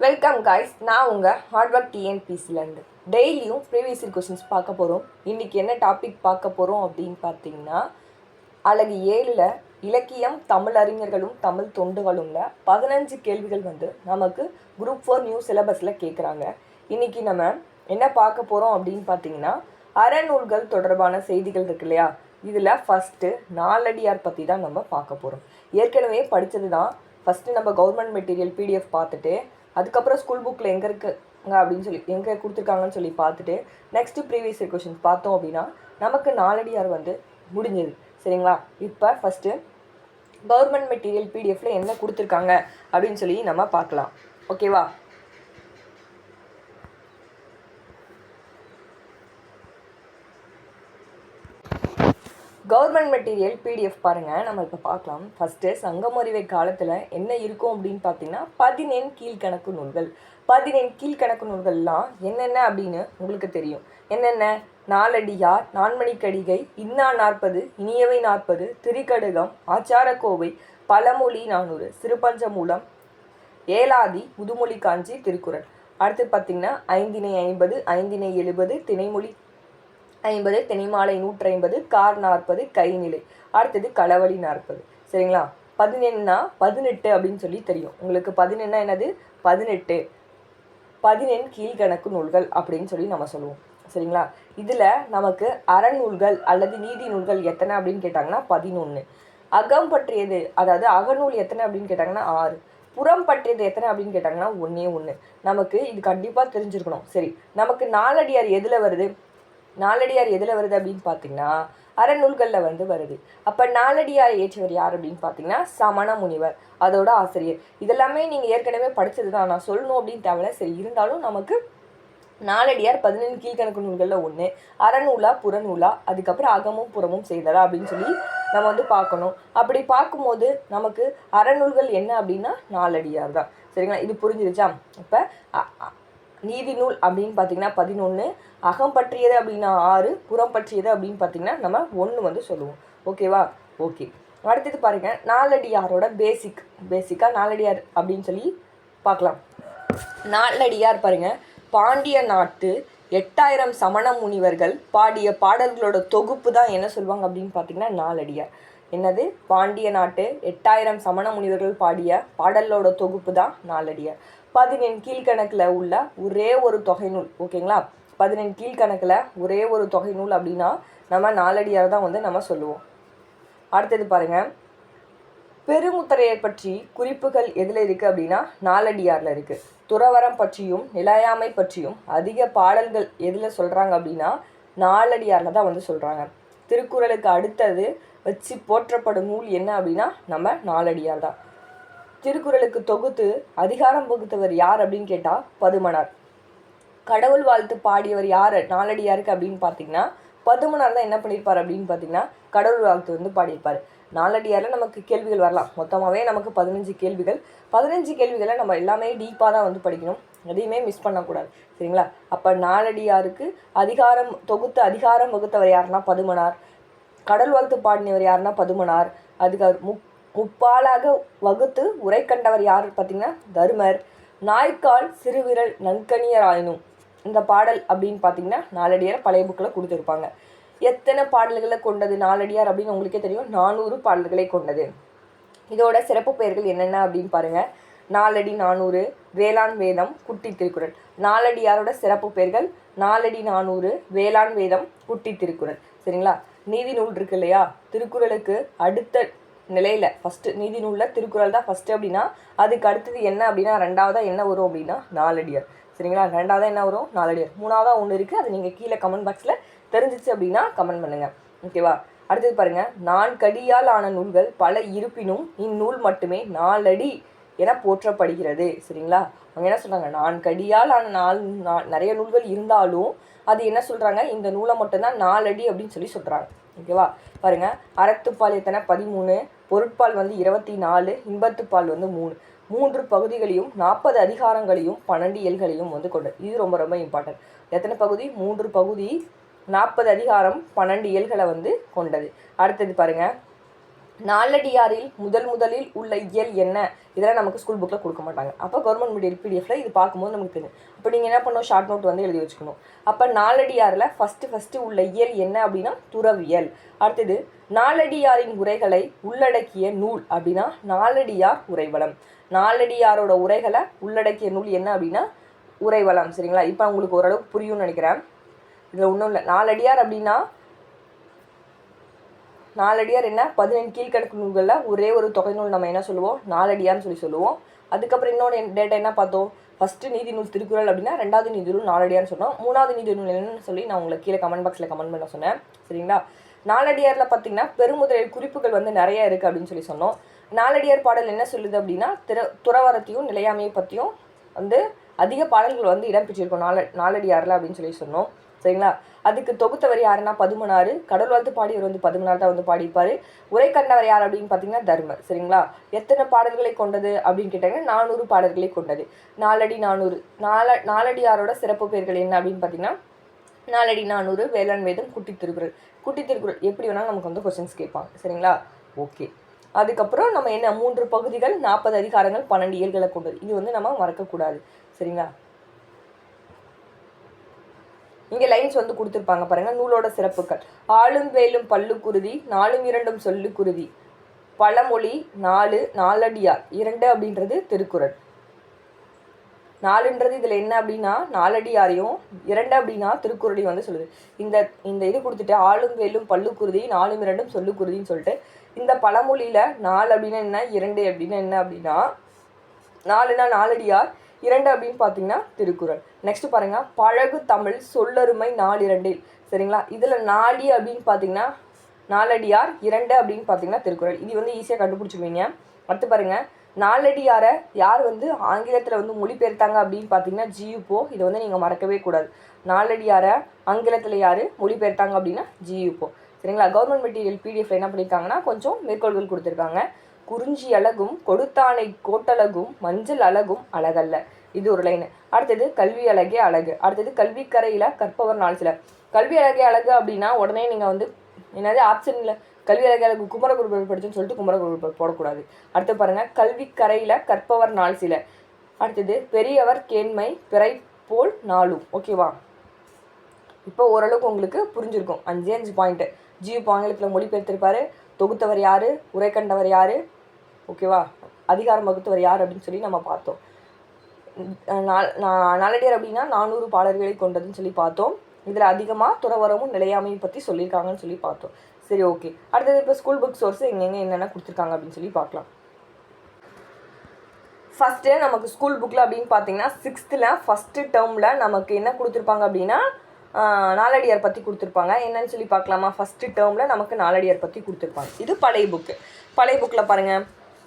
Welcome guys நான் உங்கள் hard work டிஎன்பிசிலேருந்து டெய்லியும் ப்ரீவியஸ் இயர் கொஷின்ஸ் பார்க்க போகிறோம் இன்றைக்கி என்ன டாபிக் பார்க்க போகிறோம் அப்படின்னு பார்த்தீங்கன்னா அழகு ஏழில் இலக்கியம் தமிழ் அறிஞர்களும் தமிழ் தொண்டுகளும்ல பதினஞ்சு கேள்விகள் வந்து நமக்கு குரூப் ஃபோர் நியூ சிலபஸில் கேட்குறாங்க இன்றைக்கி நம்ம என்ன பார்க்க போகிறோம் அப்படின்னு பார்த்தீங்கன்னா அறநூல்கள் தொடர்பான செய்திகள் இருக்கு இல்லையா? இதில் ஃபஸ்ட்டு நாலடியார் பற்றி தான் நம்ம பார்க்க போகிறோம் ஏற்கனவே படித்தது தான் ஃபஸ்ட்டு நம்ம கவர்மெண்ட் மெட்டீரியல் பிடிஎஃப் பார்த்துட்டு அதுக்கப்புறம் ஸ்கூல் புக்கில் எங்கே இருக்குங்க அப்படின்னு சொல்லி எங்கே கொடுத்துருக்காங்கன்னு சொல்லி பார்த்துட்டு நெக்ஸ்ட்டு ப்ரீவியஸ் இயர் கொஷின்ஸ் பார்த்தோம் அப்படின்னா நமக்கு நாலடியார் வந்து முடிஞ்சது. சரிங்களா? இப்போ ஃபஸ்ட்டு கவர்மெண்ட் மெட்டீரியல் பிடிஎஃப்ல என்ன கொடுத்துருக்காங்க அப்படின்னு சொல்லி நம்ம பார்க்கலாம். ஓகேவா கவர்மெண்ட் மெட்டீரியல் பிடிஎஃப் பாருங்கள் நம்ம இப்போ பார்க்கலாம். ஃபஸ்ட்டு சங்கமறிவை காலத்தில் என்ன இருக்கும் அப்படின்னு பார்த்தீங்கன்னா பதினெண் கீழ்கணக்கு நூல்கள். பதினெண் கீழ்கணக்கு நூல்கள்லாம் என்னென்ன அப்படின்னு உங்களுக்கு தெரியும். என்னென்ன? நாலடியார் நான்மணிக்கடிகை இன்னா நாற்பது இனியவை நாற்பது திரிகடுகம் ஆச்சாரக்கோவை பழமொழி நானூறு சிறுபஞ்சமூலம் ஏலாதி முதுமொழி காஞ்சி திருக்குறள். அடுத்து பார்த்திங்கன்னா ஐந்தினை ஐம்பது ஐந்தினை எழுபது திணைமொழி ஐம்பது தெனிமாலை நூற்றி ஐம்பது கார் நாற்பது கைநிலை அடுத்தது களவழி நாற்பது. சரிங்களா? பதினெண்ணா பதினெட்டு அப்படின்னு சொல்லி தெரியும். உங்களுக்கு பதினெண்ணா என்னது? பதினெட்டு. பதினெண் கீழ்கணக்கு நூல்கள் அப்படின்னு சொல்லி நம்ம சொல்லுவோம். சரிங்களா? இதில் நமக்கு அறநூல்கள் அல்லது நீதி நூல்கள் எத்தனை அப்படின்னு கேட்டாங்கன்னா பதினொன்று அகம் பற்றியது அதாவது அகநூல் எத்தனை அப்படின்னு கேட்டாங்கன்னா ஆறு. புறம் பற்றியது எத்தனை அப்படின்னு கேட்டாங்கன்னா ஒன்றே ஒன்று நமக்கு இது கண்டிப்பாக தெரிஞ்சிருக்கணும். சரி நமக்கு நாலடியார் எதில் வருது? நாலடியார் எதில் வருது அப்படின்னு பார்த்தீங்கன்னா அறநூல்களில் வந்து வருது. அப்போ நாலடியார் ஏற்றவர் யார் அப்படின்னு பார்த்தீங்கன்னா சமண முனிவர் அதோட ஆசிரியர். இதெல்லாமே நீங்கள் ஏற்கனவே படித்தது தான் நான் சொல்லணும் அப்படின்னு தேவையில்ல. சரி இருந்தாலும் நமக்கு நாலடியார் பதினெண்டு கீழ்கணக்கு நூல்களில் ஒன்று அறநூலா புறநூலா அதுக்கப்புறம் அகமும் புறமும் செய்தரா அப்படின்னு சொல்லி நம்ம வந்து பார்க்கணும். அப்படி பார்க்கும்போது நமக்கு அறநூல்கள் என்ன அப்படின்னா நாலடியார் தான். சரிங்களா? இது புரிஞ்சிருச்சா? இப்போ நீதி நூல் அப்படின்னு பார்த்தீங்கன்னா பதினொன்று அகம் பற்றியது அப்படின்னா ஆறு புறம் பற்றியது அப்படின்னு பார்த்தீங்கன்னா நம்ம ஒன்று வந்து சொல்லுவோம். ஓகேவா? ஓகே. அடுத்தது பாருங்கள் நாலடியாரோட பேசிக் பேசிக்காக நாலடியார் அப்படின்னு சொல்லி பார்க்கலாம். நாலடியார் பாருங்கள் பாண்டிய நாட்டு எட்டாயிரம் சமண முனிவர்கள் பாடிய பாடல்களோட தொகுப்பு தான் என்ன சொல்லுவாங்க அப்படின்னு பார்த்தீங்கன்னா நாலடியார். என்னது? பாண்டிய நாட்டு எட்டாயிரம் சமண முனிவர்கள் பாடிய பாடலோட தொகுப்பு தான் நாலடியார். பதினெண் கீழ்கணக்கில் உள்ள ஒரே ஒரு தொகை நூல் ஓகேங்களா? பதினெண் கீழ்கணக்கில் ஒரே ஒரு தொகை நூல் அப்படின்னா நம்ம நாலடியார் தான் வந்து நம்ம சொல்லுவோம். அடுத்தது பாருங்கள் பெருமுத்தரையை பற்றி குறிப்புகள் எதில் இருக்குது அப்படின்னா நாலடியாரில் இருக்குது துறவரம் பற்றியும் நிலையாமை பற்றியும் அதிக பாடல்கள் எதில் சொல்கிறாங்க அப்படின்னா நாலடியாரில் தான் வந்து சொல்கிறாங்க திருக்குறளுக்கு அடுத்தது வச்சு போற்றப்படும் நூல் என்ன அப்படின்னா நம்ம நாலடியார் தான். திருக்குறளுக்கு தொகுத்து அதிகாரம் வகுத்தவர் யார் அப்படின்னு கேட்டால் பதுமனார். கடவுள் வாழ்த்து பாடியவர் யார்? நாலடியாருக்கு அப்படின்னு பார்த்தீங்கன்னா பதுமனார் தான் என்ன பண்ணியிருப்பார் அப்படின்னு பார்த்தீங்கன்னா கடவுள் வாழ்த்து வந்து பாடியிருப்பார். நாலடியாரில் நமக்கு கேள்விகள் வரலாம். மொத்தமாகவே நமக்கு பதினஞ்சு கேள்விகள். பதினஞ்சு கேள்விகளை நம்ம எல்லாமே டீப்பாக தான் வந்து படிக்கணும். எதையுமே மிஸ் பண்ணக்கூடாது. சரிங்களா? அப்போ நாலடியாருக்கு அதிகாரம் தொகுத்து அதிகாரம் வகுத்தவர் யாருன்னா பதுமனார். கடல் வாழ்த்து பாடினவர் யாருன்னா பதுமனார். அதுக்கு முக் முப்பாலாக வகுத்து உரை கண்டவர் யார் பார்த்தீங்கன்னா தருமர். நாய்க்கால் சிறுவிரல் நன்கணியராயினும். இந்த பாடல் அப்படின்னு பார்த்தீங்கன்னா நாலடியார் பழைய புக்கில் கொடுத்துருப்பாங்க. எத்தனை பாடல்களை கொண்டது நாலடியார் அப்படின்னு உங்களுக்கே தெரியும். நானூறு பாடல்களை கொண்டது. இதோட சிறப்பு பெயர்கள் என்னென்ன அப்படின்னு பாருங்கள் நாலடி நானூறு வேளாண் வேதம் குட்டி திருக்குறள். நாலடியாரோட சிறப்பு பெயர்கள் நாலடி நானூறு வேளாண் வேதம் குட்டி திருக்குறள். சரிங்களா? நீதி நூல் இருக்கு இல்லையா? திருக்குறளுக்கு அடுத்த நிலையில். ஃபஸ்ட்டு நீதி நூலில் திருக்குறள் தான் ஃபஸ்ட்டு அப்படின்னா அதுக்கு அடுத்தது என்ன அப்படின்னா ரெண்டாவதாக என்ன வரும் அப்படின்னா நாலடியார் சரிங்களா? ரெண்டாவதாக என்ன வரும்? நாலடியார் மூணாவதாக ஒன்று இருக்குது அது நீங்கள் கீழே கமெண்ட் பாக்ஸில் தெரிஞ்சிச்சு அப்படின்னா கமெண்ட் பண்ணுங்கள் ஓகேவா அடுத்தது பாருங்கள் நான் கடியால் ஆன நூல்கள் பல இருப்பினும் இந்நூல் மட்டுமே நாலடி என போற்றப்படுகிறது. சரிங்களா? அவங்க என்ன சொல்கிறாங்க நான் கடியால் ஆன நாள் நிறைய நூல்கள் இருந்தாலும் அது என்ன சொல்கிறாங்க இந்த நூலை மட்டும்தான் நாலடி அப்படின்னு சொல்லி சொல்கிறாங்க ஓகேவா பாருங்கள் அறத்துப்பாளையத்தனை பதிமூணு பொருட்பால் வந்து இருபத்தி நாலு இன்பத்துப்பால் வந்து மூணு. மூன்று பகுதிகளையும் நாற்பது அதிகாரங்களையும் பன்னெண்டு இயல்களையும் வந்து கொண்டது இது ரொம்ப ரொம்ப இம்பார்ட்டன்ட் எத்தனை பகுதி? மூன்று பகுதி நாற்பது அதிகாரம் பன்னெண்டு இயல்களை வந்து கொண்டது. அடுத்தது பாருங்க. நாலடியாரில் முதல் முதலில் உள்ள இயல் என்ன? இதெல்லாம் நமக்கு ஸ்கூல் புக்கில் கொடுக்க மாட்டாங்க. அப்போ கவர்மெண்ட் மீடியம் பிடிஎஃப்ல இது பார்க்கும்போது நமக்கு தெரியும். அப்போ நீங்கள் என்ன பண்ணணும்? ஷார்ட் நோட் வந்து எழுதி வச்சுக்கணும். அப்போ நாலடியாரில் ஃபஸ்ட்டு ஃபஸ்ட்டு உள்ள இயல் என்ன அப்படின்னா? துறவியல். அடுத்தது நாலடியாரின் உரைகளை உள்ளடக்கிய நூல் அப்படின்னா நாலடியார் உரைவளம் நாலடியாரோட உரைகளை உள்ளடக்கிய நூல் என்ன அப்படின்னா உரைவளம் சரிங்களா? இப்போ உங்களுக்கு ஓரளவுக்கு புரியும்னு நினைக்கிறேன். இதில் ஒன்றும் இல்லை. நாலடியார் அப்படின்னா நாலடியார் என்ன? பதினெண்டு கீழ்கணக்கு நூல்களில் ஒரே ஒரு தொகை நூல் நம்ம என்ன சொல்லுவோம்? நாலடியார்னு சொல்லி சொல்லுவோம். அதுக்கப்புறம் இன்னொன்று டேட்டா என்ன பார்த்தோம்? ஃபஸ்ட்டு நீதி நூல் திருக்குறள் அப்படின்னா ரெண்டாவது நீதி நூல் நாலடியார்னு சொன்னோம். மூணாவது நீதி நூல் என்னன்னு சொல்லி நான் உங்களுக்கு கீழே கமெண்ட் பாக்ஸில் கமெண்ட் பண்ண சொன்னேன். சரிங்களா? நாலடியாரில் பார்த்தீங்கன்னா பெருமுதலில் குறிப்புகள் வந்து நிறைய இருக்குது அப்படின்னு சொல்லி சொன்னோம். நாலடியார் பாடல் என்ன சொல்லுது அப்படின்னா திற துறவரத்தையும் நிலையாமையை பற்றியும் வந்து அதிக பாடல்கள் வந்து இடம்பெற்றிருக்கும் நால நாலடியாரில் அப்படின்னு சொல்லி சொன்னோம். சரிங்களா? அதுக்கு தொகுத்தவர் யாருன்னா பதுமனாறு கடல் வாழ்த்து பாடியவர் வந்து பதுமனார் தான் வந்து பாடியிருப்பார். உரை கண்டவர் யார் அப்படின்னு பார்த்தீங்கன்னா தர்மர். சரிங்களா? எத்தனை பாடல்களை கொண்டது அப்படின்னு கேட்டாங்கன்னா நானூறு பாடல்களை கொண்டது. நாலடி நானூறு. நால நாலடியாரோட சிறப்பு பெயர்கள் என்ன அப்படின்னு பார்த்தீங்கன்னா நாலடி நானூறு வேளாண் வேதம் குட்டி திருக்குறள் குட்டி திருக்குறள் எப்படி வேணாலும் நமக்கு வந்து கொஸ்டின்ஸ் கேட்பாங்க. சரிங்களா? ஓகே அதுக்கப்புறம் நம்ம என்ன? மூன்று பகுதிகள் நாற்பது அதிகாரங்கள் பன்னெண்டு இயல்களை கொண்டது. இது வந்து நம்ம மறக்கக்கூடாது. சரிங்களா? இங்கே லைன்ஸ் வந்து கொடுத்துருப்பாங்க பாருங்க. நூலோட சிறப்புகள். ஆளும் வேலும் பல்லுக்குருதி நாலும் இரண்டும் சொல்லுக்குருதி. பழமொழி நாலு நாலடியார். இரண்டு அப்படின்றது திருக்குறள். நாலுன்றது இதில் என்ன அப்படின்னா நாலடியாரையும் இரண்டு அப்படின்னா திருக்குறளையும் வந்து சொல்லுது. இந்த இந்த இது கொடுத்துட்டு ஆளும் வேலும் பல்லுக்குருதி நாலும் இரண்டும் சொல்லுக்குருதின்னு சொல்லிட்டு இந்த பழமொழியில் நாலு அப்படின்னா என்ன இரண்டு அப்படின்னா என்ன அப்படின்னா நாலுனா நாலடியார் இரண்டு அப்படின்னு பார்த்தீங்கன்னா திருக்குறள். நெக்ஸ்ட் பாருங்கள் பழகு தமிழ் சொல்லருமை நாலிரண்டில் சரிங்களா? இதில் நாடி அப்படின்னு பார்த்தீங்கன்னா நாலடியார் இரண்டு அப்படின்னு பார்த்தீங்கன்னா திருக்குறள். இது வந்து ஈஸியாக கண்டுபிடிச்சிருவீங்க. அடுத்து பாருங்கள் நாலடியாரை யார் வந்து ஆங்கிலத்தில் வந்து மொழிபெயர்த்தாங்க அப்படின்னு பார்த்தீங்கன்னா ஜியூபோ இதை வந்து நீங்கள் மறக்கவே கூடாது. நாலடியாரை ஆங்கிலத்தில் யார் மொழிபெயர்த்தாங்க அப்படின்னா ஜியூபோ சரிங்களா? கவர்மெண்ட் மெட்டீரியல் பிடிஎஃப்ல என்ன பண்ணியிருக்காங்கன்னா கொஞ்சம் மேற்கோள்கள் கொடுத்துருக்காங்க. குறிஞ்சி அழகும் கொடுத்தானை கோட்டழகும் மஞ்சள் அழகும் அழகல்ல. இது ஒரு லைன் அடுத்தது கல்வி அழகே அழகு. அடுத்தது கல்விக்கரையில் கற்பவர் நாள் சில. கல்வி அழகே அழகு அப்படின்னா உடனே நீங்கள் வந்து என்னது ஆப்ஷனில் கல்வி அழகே அழகு குமரகுருபர் படிச்சுன்னு சொல்லிட்டு குமரகுருபர் போடக்கூடாது. அடுத்து பாருங்க கல்வி கரையில் கற்பவர் நாள் சில. அடுத்தது பெரியவர் கேண்மை பிறை போல் நாளும். ஓகேவா இப்போ ஓரளவுக்கு உங்களுக்கு புரிஞ்சிருக்கும். அஞ்சே அஞ்சு பாயிண்ட்டு ஜியு ஆங்கிலத்தில் மொழிபெயர்த்திருப்பாரு. தொகுத்தவர் யார்? உரை கண்டவர் யார் ஓகேவா அதிகாரம் வகுத்தவர் யார் அப்படின்னு சொல்லி நம்ம பார்த்தோம். நாள் நாளடியார் அப்படின்னா நானூறு பாடல்களை கொண்டதுன்னு சொல்லி பார்த்தோம். இதில் அதிகமாக துறவரமும் நிலையாமையும் பற்றி சொல்லியிருக்காங்கன்னு சொல்லி பார்த்தோம். சரி ஓகே அடுத்தது இப்போ ஸ்கூல் புக் சோர்ஸ் எங்கெங்கே என்னென்ன கொடுத்துருக்காங்க அப்படின்னு சொல்லி பார்க்கலாம். ஃபஸ்ட்டு நமக்கு ஸ்கூல் புக்கில் அப்படின்னு பார்த்தீங்கன்னா சிக்ஸ்த்தில் ஃபஸ்ட்டு டேர்மில் நமக்கு என்ன கொடுத்துருப்பாங்க அப்படின்னா நாலடியார் பற்றி கொடுத்துருப்பாங்க. என்னன்னு சொல்லி பார்க்கலாமா? ஃபஸ்ட்டு டேர்மில் நமக்கு நாலடியார் பற்றி கொடுத்துருப்பாங்க. இது பழைய புக்கு பழைய புக்கில் பாருங்கள்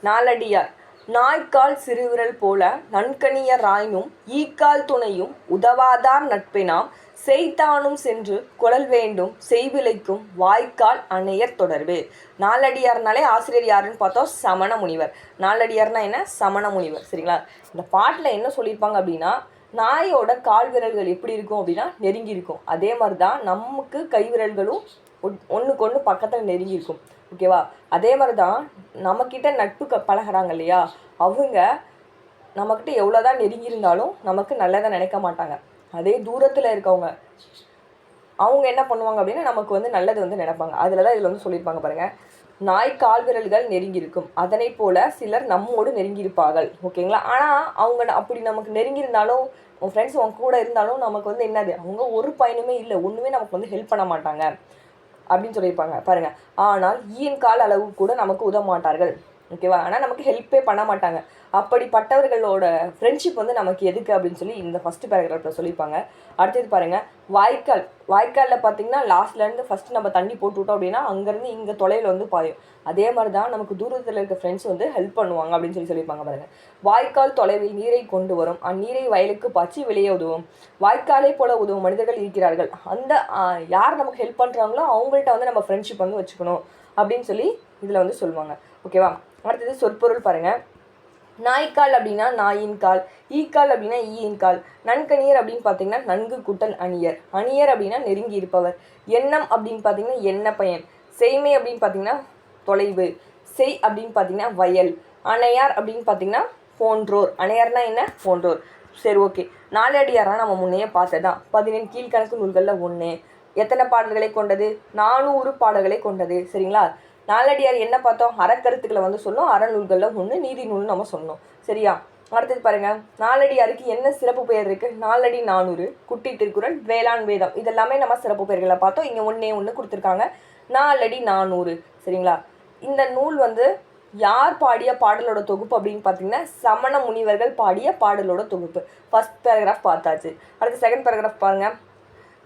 நாலடியார். நாய்க்கால் சிறுவிரல் போல நன்கனிய ராயினும் ஈக்கால் துணையும் உதவாதார் நட்பினாம். செய்தானும் சென்று குழல் வேண்டும் செய்விலைக்கும் வாய்க்கால் அணையர் தொடர்பு. நாலடியார்னாலே ஆசிரியர் யாருன்னு பார்த்தோம்? சமண முனிவர். நாலடியார்னா என்ன? சமண முனிவர். சரிங்களா? இந்த பாட்டில் என்ன சொல்லியிருப்பாங்க அப்படின்னா நாயோட கால் விரல்கள் எப்படி இருக்கும் அப்படின்னா நெருங்கி இருக்கும். அதே மாதிரி தான் நமக்கு கை விரல்களும் ஒன்றுக்கு ஒன்று பக்கத்தில் நெருங்கி இருக்கும். ஓகேவா? அதே மாதிரி தான் நம்மக்கிட்ட நட்பு க பழகுறாங்க இல்லையா? அவங்க நம்மக்கிட்ட எவ்வளோதான் நெருங்கி இருந்தாலும் நமக்கு நல்லதை நினைக்க மாட்டாங்க. அதே தூரத்தில் இருக்கவங்க அவங்க என்ன பண்ணுவாங்க அப்படின்னா நமக்கு வந்து நல்லது வந்து நினைப்பாங்க. அதில் தான் இதில் வந்து சொல்லியிருப்பாங்க பாருங்கள் நாய் கால் விரல்கள் நெருங்கி இருக்கும் அதனை போல சிலர் நம்மோடு நெருங்கி இருப்பார்கள் ஓகேங்களா? ஆனால் அவங்க அப்படி நமக்கு நெருங்கி இருந்தாலும் உன் ஃப்ரெண்ட்ஸ் உங்க கூட இருந்தாலும் நமக்கு வந்து என்னது? அவங்க ஒரு பயனுமே இல்லை. ஒன்றுமே நமக்கு வந்து ஹெல்ப் பண்ண மாட்டாங்க. அப்படின்னு சொல்லியிருப்பாங்க. பாருங்க. ஆனால் ஈயின் கால் அளவு கூட நமக்கு உதவ மாட்டார்கள். ஓகேவா? ஆனால் நமக்கு ஹெல்ப்பே பண்ண மாட்டாங்க. அப்படிப்பட்டவர்களோட ஃப்ரெண்ட்ஷிப் வந்து நமக்கு எதுக்கு அப்படின்னு சொல்லி இந்த ஃபஸ்ட்டு பேராகிராஃபில் சொல்லியிருப்பாங்க. அடுத்தது பாருங்கள் வாய்க்கால். வாய்க்காலில் பார்த்தீங்கன்னா லாஸ்ட்லேருந்து ஃபஸ்ட்டு நம்ம தண்ணி போட்டு விட்டோம் அப்படின்னா அங்கேருந்து இங்கே தொலைவில் வந்து பாயும். அதே மாதிரி தான் நமக்கு தூரத்தில் இருக்க ஃப்ரெண்ட்ஸ் வந்து ஹெல்ப் பண்ணுவாங்க அப்படின்னு சொல்லி சொல்லியிருப்பாங்க பாருங்கள் வாய்க்கால் தொலைவில் நீரை கொண்டு வரும். அந்நீரை வயலுக்கு பாய்ச்சி வெளியே உதவும். வாய்க்காலே போல உதவும் மனிதர்கள் இருக்கிறார்கள். அந்த யார் நமக்கு ஹெல்ப் பண்ணுறாங்களோ அவங்கள்ட்ட வந்து நம்ம ஃப்ரெண்ட்ஷிப் வந்து வச்சுக்கணும் அப்படின்னு சொல்லி இதில் வந்து சொல்லுவாங்க. ஓகேவா அடுத்தது சொற்பொருள் பாருங்கள் நாய்க்கால் அப்படின்னா நாயின் கால் ஈக்கால் அப்படின்னா ஈயின் கால் நன்கணியர் அப்படின்னு பார்த்தீங்கன்னா நன்கு குட்டல் அணியர் அணியர் அப்படின்னா நெருங்கி இருப்பவர். எண்ணம் அப்படின்னு பார்த்தீங்கன்னா எண்ண பயன் செய்மை அப்படின்னு பார்த்தீங்கன்னா தொலைவு செய் அப்படின்னு பார்த்தீங்கன்னா வயல் அணையார் அப்படின்னு பார்த்தீங்கன்னா போன்றோர். அணையார்னா என்ன? போன்றோர். சரி ஓகே. நாலடியாராக நம்ம முன்னையே பார்த்ததான் பதினெண் கீழ்கணக்கு நூல்களில் ஒன்று எத்தனை பாடல்களை கொண்டது? நானூறு பாடல்களை கொண்டது. சரிங்களா? நாலடியார் என்ன பார்த்தோம்? அறக்கருத்துக்களை வந்து சொன்னோம் அறநூல்களில் ஒன்று நீதி நூல்னு நம்ம சொன்னோம் சரியா? அடுத்தது பாருங்க. நாலடியாருக்கு என்ன சிறப்பு பெயர் இருக்கு? நாலடி நானூறு குட்டி திருக்குறள் வேளாண் வேதம். இதெல்லாமே நம்ம சிறப்பு பெயர்களை பார்த்தோம். இங்கே ஒன்றே ஒன்று கொடுத்துருக்காங்க. நாலடி நானூறு. சரிங்களா? இந்த நூல் வந்து யார் பாடிய பாடலோட தொகுப்பு அப்படின்னு பார்த்தீங்கன்னா சமண முனிவர்கள் பாடிய பாடலோட தொகுப்பு. ஃபர்ஸ்ட் பேராகிராஃப் பார்த்தாச்சு. அடுத்து செகண்ட் பேராகிராஃப் பாருங்கள்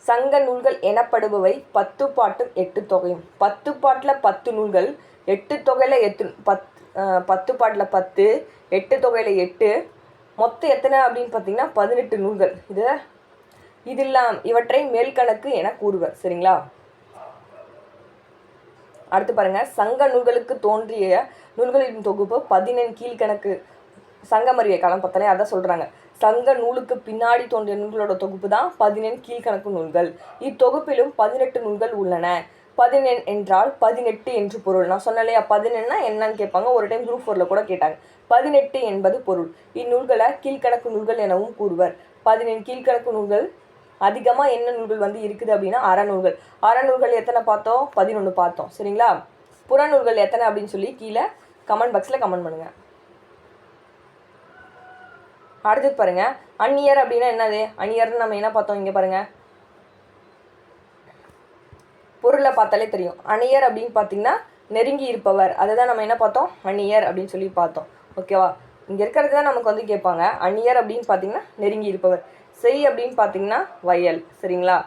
சங்க நூல்கள் எனப்படுபவை பத்து பாட்டும் எட்டு தொகையும். பத்து பாட்டில் பத்து நூல்கள் எட்டு தொகையில் எத்து பத் பத்து பாட்டில் பத்து எட்டு தொகையில் எட்டு. மொத்தம் எத்தனை அப்படின்னு பார்த்தீங்கன்னா பதினெட்டு நூல்கள். இது இதெல்லாம் இவற்றை மேல்கணக்கு என கூறுவர் சரிங்களா? அடுத்து பாருங்கள் சங்க நூல்களுக்கு தோன்றிய நூல்களின் தொகுப்பு பதினெண் கீழ்கணக்கு சங்கமறிய காலம் பார்த்தாலே அதான் சொல்கிறாங்க சங்க நூலுக்கு பின்னாடி தோன்றிய நூல்களோட தொகுப்பு தான் பதினெண் கீழ்கணக்கு நூல்கள். இத்தொகுப்பிலும் பதினெட்டு நூல்கள் உள்ளன. பதினெண் என்றால் பதினெட்டு என்று பொருள். நான் சொன்னேன் இல்லையா? பதினெண்ணா என்னன்னு கேட்பாங்க. ஒரு டைம் குரூப் ஃபோரில் கூட கேட்டாங்க. பதினெட்டு என்பது பொருள். இந்நூல்களை கீழ்கணக்கு நூல்கள் எனவும் கூறுவர். பதினெண் கீழ்கணக்கு நூல்கள் அதிகமாக என்ன நூல்கள் வந்து இருக்குது அப்படின்னா அறநூல்கள் அறநூல்கள் எத்தனை பார்த்தோம்? பதினொன்று பார்த்தோம். சரிங்களா? புறநூல்கள் எத்தனை அப்படின்னு சொல்லி கீழே கமெண்ட் பாக்ஸில் கமெண்ட் பண்ணுங்கள் அடுத்தது பாருங்க அந்நியர் அப்படின்னா என்னது? அந்நியர்னு நம்ம என்ன பார்த்தோம்? இங்கே பாருங்க. பொருளை பார்த்தாலே தெரியும். அந்நியர் அப்படின்னு பார்த்தீங்கன்னா நெருங்கி இருப்பவர். அதை தான் நம்ம என்ன பார்த்தோம்? அந்நியர் அப்படின்னு சொல்லி பார்த்தோம். ஓகேவா இங்கே இருக்கிறது தான் நமக்கு வந்து கேட்பாங்க. அந்நியர் அப்படின்னு பார்த்தீங்கன்னா நெருங்கி இருப்பவர். செய் அப்படின்னு பார்த்தீங்கன்னா வயல். சரிங்களா?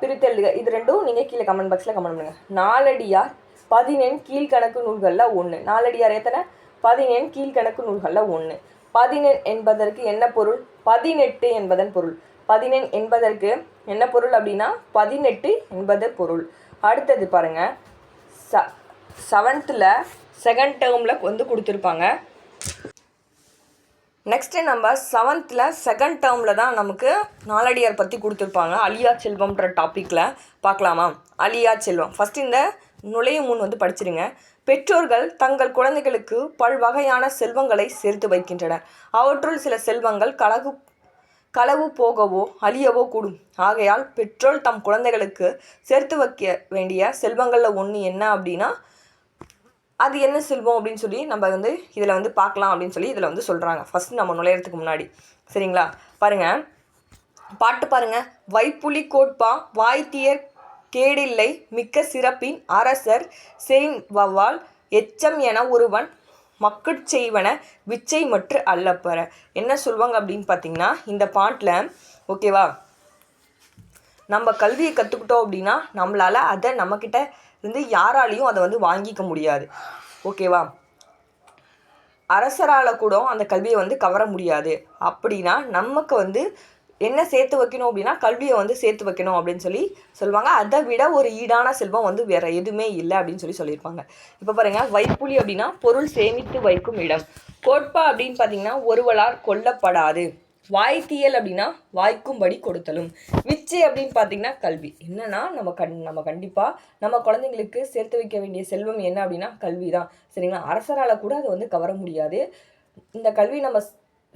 பிரித்தெழுதுக. இது ரெண்டும் நீங்கள் கீழே கமெண்ட் பாக்ஸில் கமெண்ட் பண்ணுங்கள் நாலடியார் பதினெண் கீழ்கணக்கு நூல்களில் ஒன்று நாலடியார் எத்தனை? பதினெண் கீழ்கணக்கு நூல்களில் ஒன்று பதினெண் என்பதற்கு என்ன பொருள்? பதினெட்டு என்பதன் பொருள். பதினெண் என்பதற்கு என்ன பொருள் அப்படின்னா பதினெட்டு என்பது பொருள். அடுத்தது பாருங்கள் ச செவன்த்தில் செகண்ட் டேர்மில் வந்து கொடுத்துருப்பாங்க. நெக்ஸ்ட்டு நம்ம செவன்த்தில் செகண்ட் டேர்மில் தான் நமக்கு நாலடியார் பற்றி கொடுத்துருப்பாங்க. அலியா செல்வம்ன்ற டாப்பிக்கில் பார்க்கலாமா? அலியா செல்வம். ஃபஸ்ட் இந்த நுழையும் முன் வந்து படிச்சிருங்க. பெற்றோர்கள் தங்கள் குழந்தைகளுக்கு பல்வகையான செல்வங்களை சேர்த்து வைக்கின்றனர். அவற்றுள் சில செல்வங்கள் கலகு களவு போகவோ அழியவோ கூடும். ஆகையால் பெற்றோர் தம் குழந்தைகளுக்கு சேர்த்து வைக்க வேண்டிய செல்வங்களில் ஒன்று என்ன அப்படின்னா அது என்ன செல்வம் அப்படின்னு சொல்லி நம்ம வந்து இதில் வந்து பார்க்கலாம் அப்படின்னு சொல்லி இதில் வந்து சொல்கிறாங்க ஃபஸ்ட் நம்ம நுழையிறதுக்கு முன்னாடி. சரிங்களா? பாருங்கள் பாட்டு பாருங்கள் வைப்புலி கோட்பா வாய்த்தியர் கேடில்லை மிக்க சிறப்பின் அரசர் செயின் வவால் எச்சம் என ஒருவன் மக்கட் செய்வன விச்சை மற்று அல்லப்பற. என்ன சொல்லுவாங்க அப்படின்னு பார்த்தீங்கன்னா இந்த பாட்டில் ஓகேவா? நம்ம கல்வியை கற்றுக்கிட்டோம் அப்படின்னா நம்மளால் அதை நம்மக்கிட்ட இருந்து யாராலையும் அதை வந்து வாங்கிக்க முடியாது. ஓகேவா? அரசரால் கூட அந்த கல்வியை வந்து கவர முடியாது. அப்படின்னா நமக்கு வந்து என்ன சேர்த்து வைக்கணும் அப்படின்னா கல்வியை வந்து சேர்த்து வைக்கணும் அப்படின்னு சொல்லி சொல்லுவாங்க. அதை விட ஒரு ஈடான செல்வம் வந்து வேற எதுவுமே இல்லை அப்படின்னு சொல்லி சொல்லியிருப்பாங்க. இப்போ பாருங்க வைப்புலி அப்படின்னா பொருள் சேமித்து வைக்கும் இடம். கோட்பா அப்படின்னு பார்த்தீங்கன்னா ஒருவலார் கொல்லப்படாது. வாய்த்தியல் அப்படின்னா வாய்க்கும்படி கொடுத்தலும். விச்சை அப்படின்னு பார்த்தீங்கன்னா கல்வி. என்னன்னா நம்ம கண் நம்ம கண்டிப்பாக நம்ம குழந்தைங்களுக்கு சேர்த்து வைக்க வேண்டிய செல்வம் என்ன அப்படின்னா கல்வி தான் சரிங்களா? அரசரால் கூட அதை வந்து கவர முடியாது. இந்த கல்வி நம்ம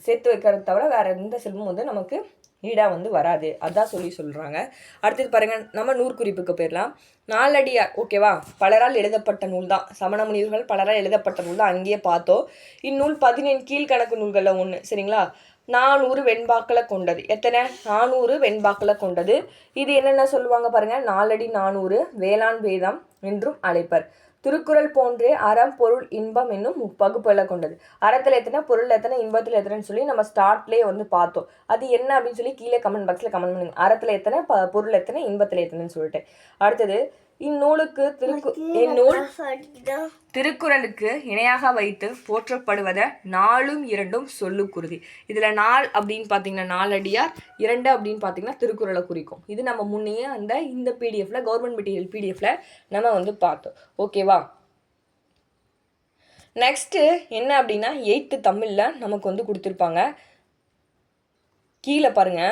சேர்த்து வைக்கிறத தவிர வேற எந்த செல்வம் வந்து நமக்கு ஈடாக வந்து வராது. அதான் சொல்லி சொல்கிறாங்க அடுத்தது பாருங்கள் நம்ம நூற்குறிப்புக்கு போயிடலாம். நாலடியார் ஓகேவா? பலரால் எழுதப்பட்ட நூல் தான். சமண முனிவர்கள் பலரால் எழுதப்பட்ட நூல் தான். அங்கேயே பார்த்தோம். இந்நூல் பதினேழு கீழ்கணக்கு நூல்களில் ஒன்று சரிங்களா? நானூறு வெண்பாக்களை கொண்டது. எத்தனை? நானூறு வெண்பாக்களை கொண்டது. இது என்னென்ன சொல்லுவாங்க பாருங்கள் நாலடி நானூறு வேளாண் வேதம் என்றும் அழைப்பர். திருக்குறள் போன்றே அறம் பொருள் இன்பம் என்னும் முப்பகுப்புகளை கொண்டது. அறத்தில் எத்தனை பொருள் எத்தனை இன்பத்தில் எத்தனைன்னு சொல்லி நம்ம ஸ்டார்ட்லேயே வந்து பார்த்தோம். அது என்ன அப்படின்னு சொல்லி கீழே கமெண்ட் பாக்ஸில் கமெண்ட் பண்ணுங்க. அறத்தில் எத்தனை ப பொருள் எத்தனை இன்பத்தில் எத்தனைன்னு சொல்லிட்டு. அடுத்தது இந்நூலுக்கு திருக்கு இந்நூல் திருக்குறளுக்கு இணையாக வைத்து போற்றப்படுவத நாலும் இரண்டும் சொல்லுக்குருதி இதில் நாள் அப்படின்னு பார்த்தீங்கன்னா நாலடியார் இரண்டு அப்படின்னு பார்த்தீங்கன்னா திருக்குறளை குறிக்கும். இது நம்ம முன்னையே அந்த இந்த பிடிஎஃப்ல கவர்மெண்ட் மெட்டீரியல் பிடிஎஃப்ல நம்ம வந்து பார்த்தோம். ஓகேவா நெக்ஸ்ட்டு என்ன அப்படின்னா எயித்து தமிழில் நமக்கு வந்து கொடுத்துருப்பாங்க. கீழே பாருங்க.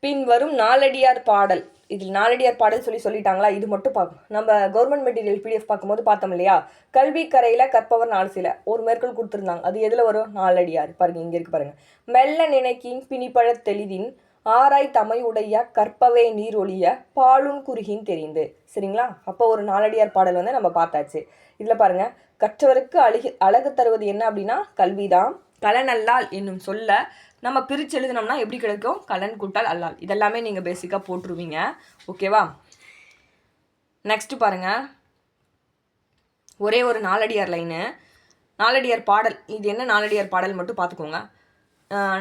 பின் வரும் நாலடியார் பாடல். இதில் நாலடியார் பாடல் சொல்லி சொல்லிட்டாங்களா? இது மட்டும் பார்க்கணும் நம்ம கவர்மெண்ட் மெட்டீரியல் பிடிஎஃப் பார்க்கும்போது பார்த்தோம் இல்லையா? கல்வி கரையில் கற்பவர் நாலு சில. ஒரு மேற்கோள் கொடுத்துருந்தாங்க. அது எதில் வரும்? நாலடியார் பாருங்க இங்கே இருக்கு பாருங்க. மெல்ல நினைக்கின் பிணிப்பழ தெளிதின் ஆராய் தமையுடைய கற்பவே நீர் ஒளிய பாலும் குறுகின் தெரிந்து. சரிங்களா? அப்போ ஒரு நாலடியார் பாடல் வந்து நம்ம பார்த்தாச்சு. இதில் பாருங்க கற்றவருக்கு அழகு அழகு தருவது என்ன அப்படின்னா கல்விதான். கலனல்லால் என்னும் சொல்ல நம்ம பிரித்து எழுதினோம்னா எப்படி கிடைக்கும்? கலன் கூட்டால் அல்லால். இதெல்லாமே நீங்கள் பேசிக்காக போட்டுருவீங்க. ஓகேவா நெக்ஸ்ட்டு பாருங்க. ஒரே ஒரு நாலடியார் லைனு நாலடியார் பாடல். இது என்ன நாலடியார் பாடல் மட்டும் பார்த்துக்கோங்க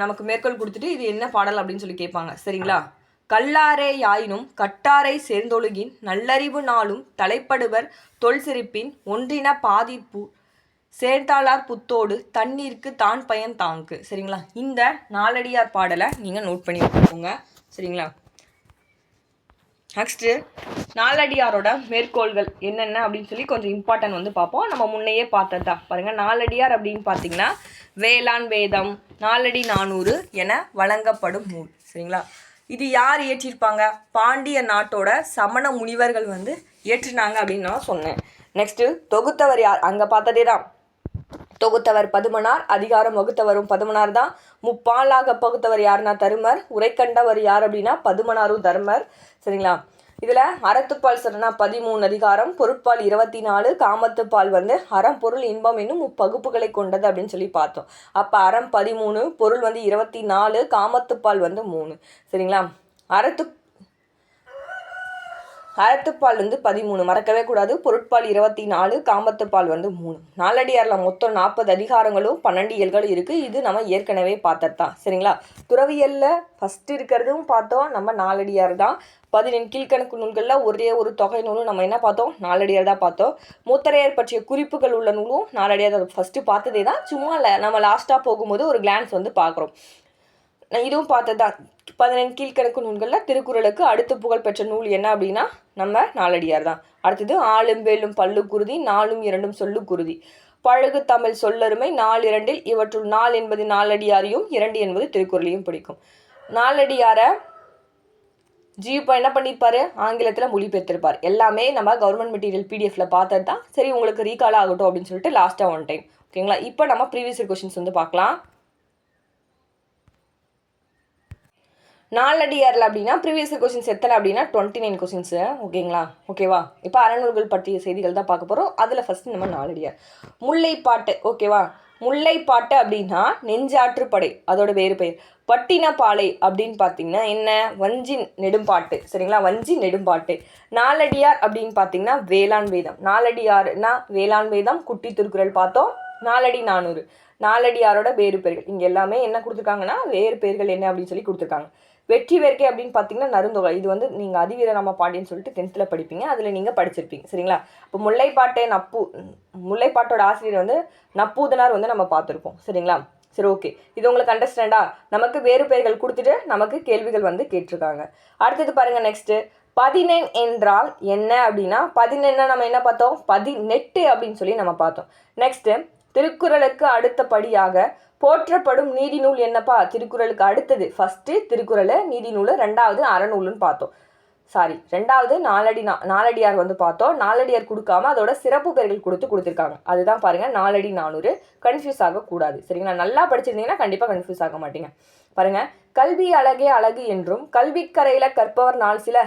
நமக்கு மேற்கோள் கொடுத்துட்டு இது என்ன பாடல் அப்படின்னு சொல்லி கேட்பாங்க. சரிங்களா? கல்லாரே யாயினும் கட்டாரை சேர்ந்தொழுகின் நல்லறிவு நாளும் தலைப்படுவர் தொல் சிரிப்பின் ஒன்றின பாதிப்பு சேர்த்தாளார் புத்தோடு தண்ணீருக்கு தான் பயன் தாங்கு. சரிங்களா? இந்த நாலடியார் பாடலை நீங்கள் நோட் பண்ணி வச்சுக்கோங்க. சரிங்களா? நெக்ஸ்ட்டு நாலடியாரோட மேற்கோள்கள் என்னென்ன அப்படின்னு சொல்லி கொஞ்சம் இம்பார்ட்டன்ட் வந்து பார்ப்போம். நம்ம முன்னையே பார்த்தது. தான் பாருங்கள் நாலடியார் அப்படின்னு பார்த்தீங்கன்னா வேளாண் வேதம் நாலடி நானூறு என வழங்கப்படும் நூல். சரிங்களா? இது யார் இயற்றியிருப்பாங்க பாண்டிய நாட்டோட சமண முனிவர்கள் வந்து இயற்றினாங்க அப்படின்னு நான் சொன்னேன். நெக்ஸ்ட்டு தொகுத்தவர் யார்? அங்கே பார்த்ததே தான். தொகுத்தவர் பதுமனார் அதிகாரம் வகுத்தவரும் பதுமனார் தான். முப்பாலாக பகுத்தவர் யாருன்னா தருமர் உரைக்கண்டவர் யார் அப்படின்னா பதுமனாரும் தர்மர். சரிங்களா? இதில் அறத்துப்பால் சரணா பதிமூணு அதிகாரம் பொருட்பால் இருபத்தி நாலு காமத்துப்பால் வந்து அறம் பொருள் இன்பம் என்னும் முப்பகுப்புகளை கொண்டது அப்படின்னு சொல்லி பார்த்தோம். அப்போ அறம் பதிமூணு பொருள் வந்து இருபத்தி நாலு காமத்துப்பால் வந்து மூணு. சரிங்களா? அறத்து அறத்துப்பால் வந்து பதிமூணு. மறக்கவே கூடாது. பொருட்பால் இருபத்தி நாலு காமத்துப்பால் வந்து மூணு. நாலடியாரில் மொத்தம் நாற்பது அதிகாரங்களும் பன்னெண்டு இயல்களும் இருக்குது இது நம்ம ஏற்கனவே பார்த்தது தான் சரிங்களா? துறவியலில் ஃபஸ்ட்டு இருக்கிறதும் பார்த்தோம். நம்ம நாலடியார் தான். பதினெண் கீழ்கணக்கு நூல்களில் ஒரே ஒரு தொகை நூலும் நம்ம என்ன பார்த்தோம்? நாலடியார் தான் பார்த்தோம். மூத்தரையர் பற்றிய குறிப்புகள் உள்ள நூலும் நாலடியார் தான் ஃபஸ்ட்டு பார்த்ததே தான். சும்மா இல்லை நம்ம லாஸ்ட்டாக போகும்போது ஒரு கிளான்ஸ் வந்து பார்க்குறோம். நான் இதுவும் பார்த்ததான் பதினெண் கீழ்கணக்கு நூல்களில் திருக்குறளுக்கு அடுத்து புகழ்பெற்ற நூல் என்ன அப்படின்னா நம்ம நாலடியார் தான். அடுத்தது ஆளும் வேலும் பல்லு குருதி நாலும் இரண்டும் சொல்லு குருதி. பழகு தமிழ் சொல்லருமை நாள் இரண்டில் இவற்றுள் நாள் என்பது நாலடியாரையும் இரண்டு என்பது திருக்குறளையும் பிடிக்கும். நாலடியாரை ஜீப்பா என்ன பண்ணியிருப்பாரு ஆங்கிலத்தில் மொழிபெயர்த்திருப்பார். எல்லாமே நம்ம கவர்மெண்ட் மெட்டீரியல் பிடிஎஃப்ல பார்த்தது தான் சரி உங்களுக்கு ரீகால் ஆகட்டும் அப்படின்னு சொல்லிட்டு லாஸ்ட்டாக ஒன் டைம் ஓகேங்களா? இப்போ நம்ம ப்ரீவியஸ் கொஷின்ஸ் வந்து பார்க்கலாம். நாலடியாரில் அப்படின்னா ப்ரீவியஸ் கொஸ்டின்ஸ் எத்தனை அப்படின்னா டுவெண்ட்டி நைன் கொஸ்டின்ஸு ஓகேங்களா ஓகேவா இப்போ அறநூல்கள் பற்றிய செய்திகள் தான் பார்க்க போகிறோம் அதில் ஃபஸ்ட்டு நம்ம நாலடியார். முல்லைப்பாட்டு ஓகேவா முல்லைப்பாட்டு அப்படின்னா நெஞ்சாற்றுப்படை அதோட வேறு பெயர். பட்டினப்பாலை அப்படின்னு பார்த்தீங்கன்னா என்ன? வஞ்சி நெடும்பாட்டு சரிங்களா? வஞ்சி நெடும்பாட்டு. நாலடியார் அப்படின்னு பார்த்தீங்கன்னா வேளாண் வேதம். நாலடியார்னா வேளாண் வேதம் குட்டி திருக்குறள் பார்த்தோம். நாலடி நானூறு. நாலடியாரோட வேறு பெயர்கள். இங்கே எல்லாமே என்ன கொடுத்துருக்காங்கன்னா வேறு பெயர்கள் என்ன அப்படின்னு சொல்லி கொடுத்துருக்காங்க. வெற்றி வேர்க்கை அப்படின்னு பார்த்தீங்கன்னா நருந்தொகை இது வந்து நீங்கள் அதிவீர நம்ம பாண்டியன்னு சொல்லிட்டு டென்த்தில் படிப்பீங்க. அதில் நீங்கள் படிச்சிருப்பீங்க. சரிங்களா? இப்போ முல்லைப்பாட்டை நப்பு முல்லைப்பாட்டோட ஆசிரியர் வந்து நப்பூதனார் வந்து நம்ம பார்த்துருப்போம். சரிங்களா? சரி ஓகே இது உங்களுக்கு அண்டர்ஸ்டாண்டா நமக்கு வேறு பெயர்கள் கொடுத்துட்டு நமக்கு கேள்விகள் வந்து கேட்டிருக்காங்க. அடுத்தது பாருங்க நெக்ஸ்ட்டு பதினெண் என்றால் என்ன அப்படின்னா பதினெண்ணா நம்ம என்ன பார்த்தோம்? பதினெட்டு அப்படின்னு சொல்லி நம்ம பார்த்தோம். நெக்ஸ்ட்டு திருக்குறளுக்கு அடுத்தபடியாக போற்றப்படும் நீதி நூல் என்னப்பா? திருக்குறளுக்கு அடுத்தது. ஃபஸ்ட்டு திருக்குறளை நீதிநூலை ரெண்டாவது அறநூலுன்னு பார்த்தோம். சாரி ரெண்டாவது நாலடி நா நாலடியார் வந்து பார்த்தோம். நாலடியார் கொடுக்காம அதோட சிறப்பு பெயர்கள் கொடுத்து கொடுத்துருக்காங்க. அதுதான் பாருங்க நாலடி நானூறு. கன்ஃபியூஸ் ஆகக்கூடாது. சரிங்களா? நல்லா படிச்சிருந்தீங்கன்னா கண்டிப்பாக கன்ஃபியூஸ் ஆக மாட்டீங்க. பாருங்க கல்வி அழகே அழகு என்றும் கல்விக்கரையில் கற்பவர் நாள் சில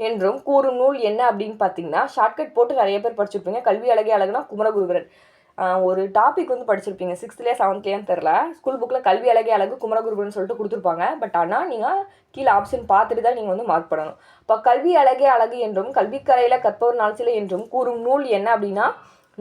என்றும் கூறும் நூல் என்ன அப்படின்னு பார்த்தீங்கன்னா ஷார்ட்கட் போட்டு நிறைய பேர் படிச்சிருப்பீங்க. கல்வி அழகே அழகுனா குமரகுருகரன் ஒரு டாபிக் வந்து படிச்சிருப்பீங்க. சிக்ஸ்த்லேயே செவன்த்லேயும் தெரில ஸ்கூல் புக்கில் கல்வி அழகே அழகு குமரகுருபரன் சொல்லிட்டு கொடுத்துருப்பாங்க. பட் ஆனால் நீங்கள் கீழே ஆப்ஷன் பார்த்துட்டு தான் நீங்கள் வந்து மார்க் பண்ணணும். இப்போ கல்வி அழகே அழகு என்றும் கல்விக்கரையில் கற்பவர் நாள் என்றும் கூறும் நூல் என்ன அப்படின்னா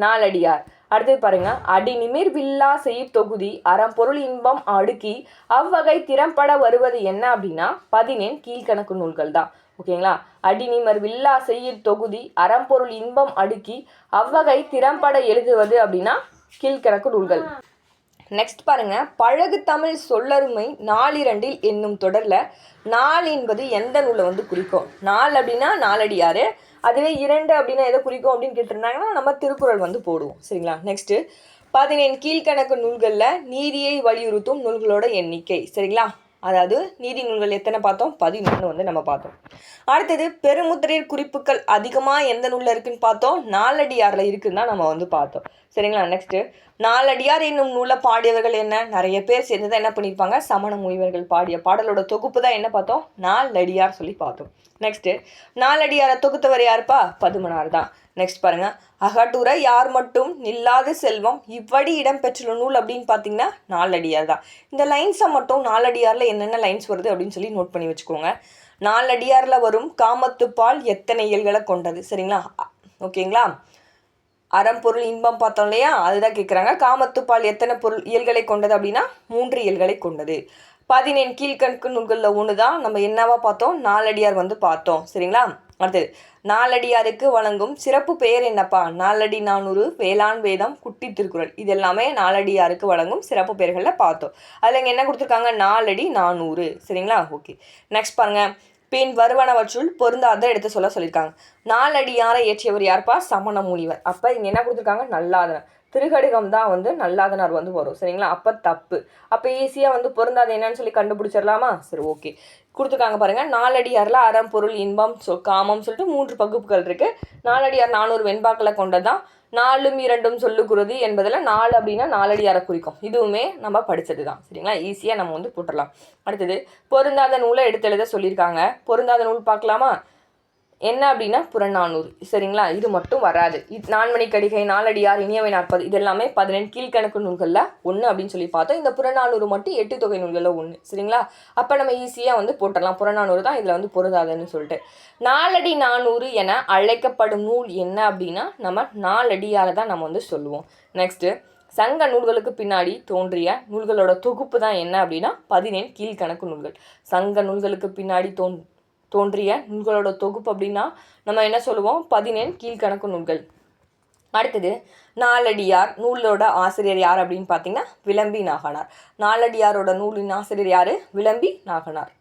நாலடியார். அடுத்தது பாருங்க. அடி நிமிர் வில்லா செயிர் தொகுதி அறம்பொருள் இன்பம் அடுக்கி அவ்வகை திறம்பட வருவது என்ன அப்படின்னா பதினேன் கீழ்கணக்கு நூல்கள் தான். ஓகேங்களா? அடிநிமர் வில்லா செய்யிற் தொகுதி அறம்பொருள் இன்பம் அடுக்கி அவ்வகை திறம்பட எழுதுவது அப்படின்னா கீழ்கணக்கு நூல்கள். நெக்ஸ்ட் பாருங்க. பழகு தமிழ் சொல்லருமை நாலிரண்டில் என்னும் தொடரில் நாள் என்பது எந்த நூலை வந்து குறிக்கும்? நாள் அப்படின்னா நாலடியார் அதுவே இரண்டு அப்படின்னா எதை குறிக்கும் அப்படின்னு கேட்டிருந்தாங்கன்னா நம்ம திருக்குறள் வந்து போடுவோம். சரிங்களா? நெக்ஸ்ட்டு பதினேழு கீழ்கணக்கு நூல்களில் நீதியை வலியுறுத்தும் நூல்களோட எண்ணிக்கை. சரிங்களா? அதாவது நீதி நூல்கள் எத்தனை பார்த்தோம்? பதினொன்று வந்து நம்ம பார்த்தோம். அடுத்தது பெருமுத்திரையர் குறிப்புகள் அதிகமாக எந்த நூலில் இருக்குன்னு பார்த்தோம்? நாலடியாரில் இருக்குன்னு தான் நம்ம வந்து பார்த்தோம். சரிங்களா நெக்ஸ்ட்டு நாலடியார் என்னும் நூலை பாடியவர்கள் என்ன? நிறைய பேர் சேர்ந்து தான் என்ன பண்ணியிருப்பாங்க? சமண முனிவர்கள் பாடிய பாடலோட தொகுப்பு தான் என்ன பார்த்தோம்? நாலடியார் சொல்லி பார்த்தோம். நெக்ஸ்ட்டு நாலடியாரை தொகுத்தவர் யாருப்பா? பதுமனார் தான். நெக்ஸ்ட் பாருங்க. அகட்டுரை யார் மட்டும் நில்லாத செல்வம் இவ்வடி இடம்பெற்றுள்ள நூல் அப்படின்னு பார்த்தீங்கன்னா நாலடியார் தான். இந்த லைன்ஸை மட்டும் நாலடியாரில் என்னென்ன லைன்ஸ் வருது அப்படின்னு சொல்லி நோட் பண்ணி வச்சுக்கோங்க. நாலடியாரில் வரும் காமத்துப்பால் எத்தனை இயல்களை கொண்டது? சரிங்களா? ஓகேங்களா? அறம்பொருள் இன்பம் பார்த்தோம் இல்லையா? அதுதான் கேட்குறாங்க காமத்துப்பால் எத்தனை பொருள் இயல்களை கொண்டது அப்படின்னா மூன்று இயல்களை கொண்டது. பதினேழு கீழ்கணக்கு நூல்களில் ஒன்று தான் நம்ம என்னவா பார்த்தோம்? நாலடியார் வந்து பார்த்தோம். சரிங்களா? அடுத்தது நாலடியாருக்கு வழங்கும் சிறப்பு பெயர் என்னப்பா? நாலடி நானூறு வேளாண் வேதம் குட்டி திருக்குறள். இது எல்லாமே நாலடியாருக்கு வழங்கும் சிறப்பு பெயர்களில் பார்த்தோம். அதில் இங்கே என்ன கொடுத்துருக்காங்க? நாலடி நானூறு. சரிங்களா? ஓகே. நெக்ஸ்ட் பாருங்கள் பின் வருவனவற்றுள் பொருந்தாத எடுத்து சொல்ல சொல்லியிருக்காங்க. நாலடியாரை இயற்றியவர் யார்ப்பா? சமண முனிவர் அப்போ இங்கே என்ன கொடுத்துருக்காங்க? நல்லாதனர். திருகடுகம் தான் வந்து நல்லாதனார் வந்து வரும். சரிங்களா? அப்போ தப்பு. அப்போ ஈஸியாக வந்து பொருந்தாது என்னன்னு சொல்லி கண்டுபிடிச்சிடலாமா சரி ஓகே. கொடுத்துருக்காங்க பாருங்கள் நாலடியாரில் அறம் பொருள் இன்பம் சொ காமம் சொல்லிட்டு மூன்று பகுப்புகள் இருக்குது நாலடியார் நானூறு வெண்பாக்களை கொண்டதான் நாலும் இரண்டும் சொல்லுகிறது என்பதில் நாலு அப்படின்னா நாலடியாரை குறிக்கும். இதுவுமே நம்ம படித்தது தான் சரிங்களா? ஈஸியாக நம்ம வந்து போட்டுடலாம். அடுத்தது பொருந்தாத நூலை எடுத்து எழுத சொல்லியிருக்காங்க. பொருந்தாத நூல் பார்க்கலாமா? என்ன அப்படின்னா புறநானூறு. சரிங்களா? இது மட்டும் வராது. இது நான்மணி கடிகை நாலடியார் இனியவை நாற்பது இது எல்லாமே பதினெண்டு கீழ்கணக்கு நூல்களில் ஒன்று அப்படின்னு சொல்லி பார்த்தோம். இந்த புறநானூறு மட்டும் எட்டு தொகை நூல்களில் ஒன்று சரிங்களா? அப்போ நம்ம ஈஸியாக வந்து போட்டுடலாம். புறநானூறு தான் இதில் வந்து பொருந்தாதுன்னு சொல்லிட்டு. நாலடி நானூறு என அழைக்கப்படும் நூல் என்ன அப்படின்னா நம்ம நாலடியாரை தான் நம்ம வந்து சொல்லுவோம். நெக்ஸ்ட்டு சங்க நூல்களுக்கு பின்னாடி தோன்றிய நூல்களோட தொகுப்பு தான் என்ன அப்படின்னா பதினேழு கீழ்கணக்கு நூல்கள். சங்க நூல்களுக்கு பின்னாடி தோன் தோன்றிய நூல்களோட தொகுப்பு அப்படின்னா நம்ம என்ன சொல்லுவோம்? பதினேழு கீழ்கணக்கு நூல்கள். அடுத்தது நாலடியார் நூலோட ஆசிரியர் யார் அப்படின்னு பார்த்தீங்கன்னா விளம்பி நாகனார். நாலடியாரோட நூலின் ஆசிரியர் யார்? விளம்பி நாகனார்.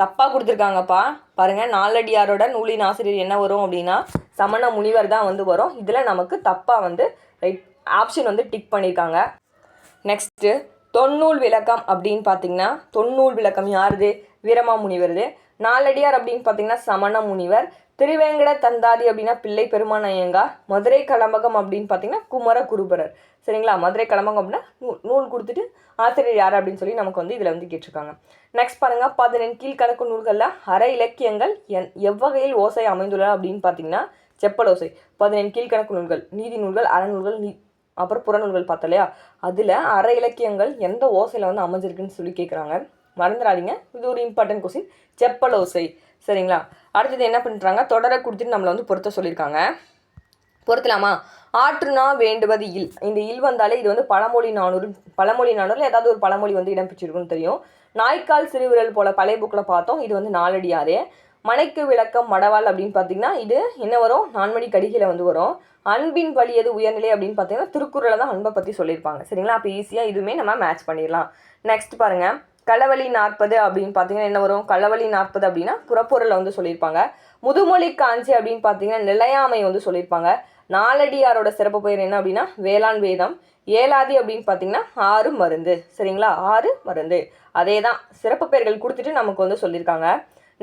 தப்பாக கொடுத்துருக்காங்கப்பா. பாருங்கள் நாலடியாரோட நூலின் ஆசிரியர் என்ன வரும் அப்படின்னா சமண முனிவர் தான் வந்து வரும். இதில் நமக்கு தப்பாக வந்து ரைட் ஆப்ஷன் வந்து டிக் பண்ணியிருக்காங்க நெக்ஸ்ட்டு தொன்னூல் விளக்கம் அப்படின்னு பார்த்தீங்கன்னா தொன்னூல் விளக்கம் யாருது? வீரமா முனிவருது நாலடியார் அப்படின்னு பார்த்தீங்கன்னா சமண முனிவர் திருவேங்கட தந்தாதி அப்படின்னா பிள்ளை பெருமான் ஐயங்கார். மதுரை கலம்பகம் அப்படின்னு பார்த்தீங்கன்னா குமர குருபரர் சரிங்களா? மதுரை கலம்பகம் அப்படின்னா நூல் நூல் கொடுத்துட்டு ஆசிரியர் யார் அப்படின்னு சொல்லி நமக்கு வந்து இதில் வந்து கேட்டிருக்காங்க. நெக்ஸ்ட் பாருங்கள் பதினெண் கீழ்கணக்கு நூல்களில் அற இலக்கியங்கள் என் எவ்வகையில் ஓசை அமைந்துள்ளன அப்படின்னு பார்த்தீங்கன்னா செப்பல் ஓசை பதினெண் கீழ்கணக்கு நூல்கள் நீதி நூல்கள் அறநூல்கள் நீ அப்புறம் புறநூல்கள் பார்த்தோம் இல்லையா? அதில் அற இலக்கியங்கள் எந்த ஓசையில் வந்து அமைஞ்சிருக்குன்னு சொல்லி கேட்குறாங்க மறந்துடாதீங்க. இது ஒரு இம்பார்ட்டன்ட் கொஸ்டின் செப்பல் ஓசை. சரிங்களா? அடுத்தது என்ன பண்ணுறாங்க தொடரை கொடுத்துட்டு நம்மளை வந்து பொருத்த சொல்லியிருக்காங்க. பொருத்தலாமா? ஆற்றுனா வேண்டுவது இல். இந்த இல் வந்தாலே இது வந்து பழமொழி நானூறு பழமொழி நானூறில் ஏதாவது ஒரு பழமொழி வந்து இடம்பெற்றிருக்குன்னு தெரியும். நாய்க்கால் சிறுவிரல் போல பழைய புக்கில் பார்த்தோம். இது வந்து நாலடியாரே மனைக்கு விளக்கம் மடவாள் அப்படின்னு பார்த்தீங்கன்னா இது என்ன வரும்? நான்மணி கடிகையில் வந்து வரும். அன்பின் வழியது உயர்நிலை அப்படின்னு பார்த்தீங்கன்னா திருக்குறளை தான் அன்பை பற்றி சொல்லியிருப்பாங்க. சரிங்களா? அப்போ ஈஸியாக இதுவுமே நம்ம மேட்ச் பண்ணிடலாம். நெக்ஸ்ட் பாருங்கள் களவழி நாற்பது அப்படின்னு பார்த்தீங்கன்னா என்ன வரும்? களவழி நாற்பது அப்படின்னா புறப்பொருளை வந்து சொல்லியிருப்பாங்க. முதுமொழி காஞ்சி அப்படின்னு பார்த்தீங்கன்னா நிலையாமை வந்து சொல்லியிருப்பாங்க. நாலடியாரோட சிறப்பு பெயர் என்ன அப்படின்னா வேளாண் வேதம். ஏழாதி அப்படின்னு பார்த்தீங்கன்னா ஆறு மருந்து. சரிங்களா? ஆறு மருந்து. அதே தான் சிறப்பு பெயர்கள் கொடுத்துட்டு நமக்கு வந்து சொல்லியிருக்காங்க.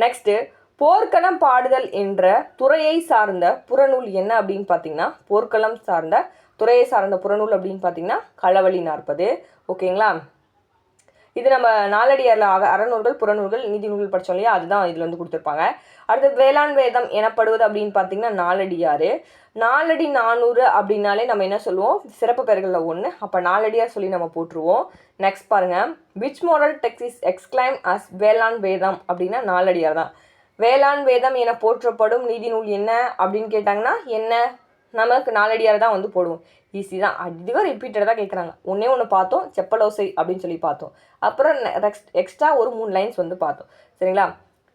நெக்ஸ்ட்டு போர்க்களம் பாடுதல் என்ற துறையை சார்ந்த புறநூல் என்ன அப்படின்னு பார்த்தீங்கன்னா போர்க்களம் சார்ந்த துறையை சார்ந்த புறநூல் அப்படின்னு பார்த்தீங்கன்னா களவழி நாற்பது. ஓகேங்களா? இது நம்ம நாலடியாரில் அக அறநூல்கள் புறநூல்கள் நீதி நூல்கள் படித்தோம் இல்லையா? அதுதான் இதில் வந்து கொடுத்துருப்பாங்க. அடுத்து வேளாண் வேதம் எனப்படுவது அப்படின்னு பார்த்தீங்கன்னா நாலடியார் நாலடி நானூறு அப்படின்னாலே நம்ம என்ன சொல்லுவோம்? சிறப்பு பெயர்களில் ஒன்று அப்போ நாலடியார் சொல்லி நம்ம போட்டுருவோம் நெக்ஸ்ட் பாருங்கள் which moral text is exclaim as Velan Vedam அப்படின்னா நாலடியார் தான். வேளாண் வேதம் என போற்றப்படும் நீதி நூல் என்ன அப்படின்னு கேட்டாங்கன்னா என்ன? நமக்கு நாலடியார் தான் வந்து போடுவோம். ஈஸி தான். அதிகம் ரிப்பீட்டடாக தான் கேட்குறாங்க ஒன்றே ஒன்று பார்த்தோம். செப்பலோசை அப்படின்னு சொல்லி பார்த்தோம். அப்புறம் நெக்ஸ்ட் எக்ஸ்ட்ரா ஒரு மூணு லைன்ஸ் வந்து பார்த்தோம். சரிங்களா?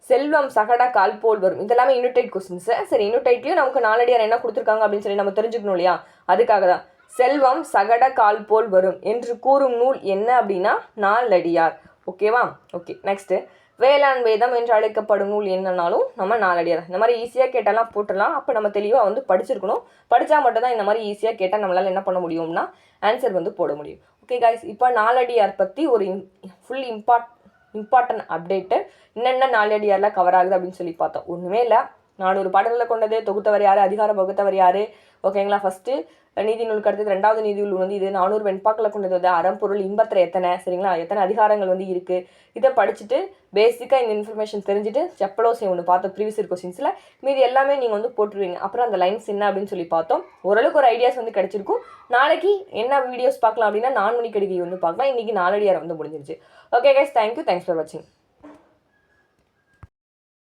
செல்வம் சகடா கால் போல் வரும். இதெல்லாமே இன்னுடைட் கொஸ்டின்ஸு சரி இன்னுடைட்லேயும் நமக்கு நாலடியார் என்ன கொடுத்துருக்காங்க அப்படின்னு சொல்லி நம்ம தெரிஞ்சுக்கணும் இல்லையா? அதுக்காக தான். செல்வம் சகட கால் போல் வரும். என்று கூறும் நூல் என்ன அப்படின்னா நாலடியார் ஓகேவா ஓகே நெக்ஸ்ட்டு வேளாண் வேதம் என்று அழைக்கப்படும் நூல் என்னன்னாலும் நம்ம நாலடியார் இந்த மாதிரி ஈஸியாக கேட்டாலாம் போட்டுடலாம். அப்போ நம்ம தெளிவாக வந்து படிச்சிருக்கணும். படித்தா மட்டும்தான் இந்த மாதிரி ஈஸியாக கேட்டால் நம்மளால் என்ன பண்ண முடியும்னா ஆன்சர் வந்து போட முடியும். ஓகே காய்ஸ் இப்போ நாலடியார் பற்றி ஒரு ஃபுல் இம்பார்ட் இம்பார்ட்டன்ட் அப்டேட்டு என்னென்ன நாலடியாரில் கவர் ஆகுது அப்படின்னு சொல்லி பார்த்தோம். ஒன்றுமே இல்லை. நானூறு பாடல்களை கொண்டது தொகுத்தவர் யார் அதிகாரம் வகுத்தவர் யார்? ஓகேங்களா ஃபஸ்ட்டு நீதி நூலுக்கு அடுத்தது ரெண்டாவது நீதி நூல் வந்து இது நானூறு வெண்பாக்களை கொண்டது வந்து அறம்பொருள் இன்பத்தில் எத்தனை? சரிங்களா? எத்தனை அதிகாரங்கள் வந்து இருக்குது இதை படிச்சுட்டு பேசிக்காக இந்த இன்ஃபர்மேஷன் தெரிஞ்சுட்டு செப்பலோசி ஒன்று பார்த்தோம் ப்ரீவியஸ் கொஸ்டின்ஸில் மீதி எல்லாமே நீங்கள் வந்து போட்டுருவீங்க. அப்புறம் அந்த லைன்ஸ் என்ன அப்படின்னு சொல்லி பார்த்தோம். ஓரளவுக்கு ஒரு ஐடியாஸ் வந்து கிடச்சிருக்கும். நாளைக்கு என்ன வீடியோஸ் பார்க்கலாம் அப்படின்னா நான் மணிக்கடிகை வந்து பார்க்கலாம். இன்றைக்கி நாலடியார் வந்து முடிஞ்சிருச்சு. Okay guys thank you thanks for வாட்சிங்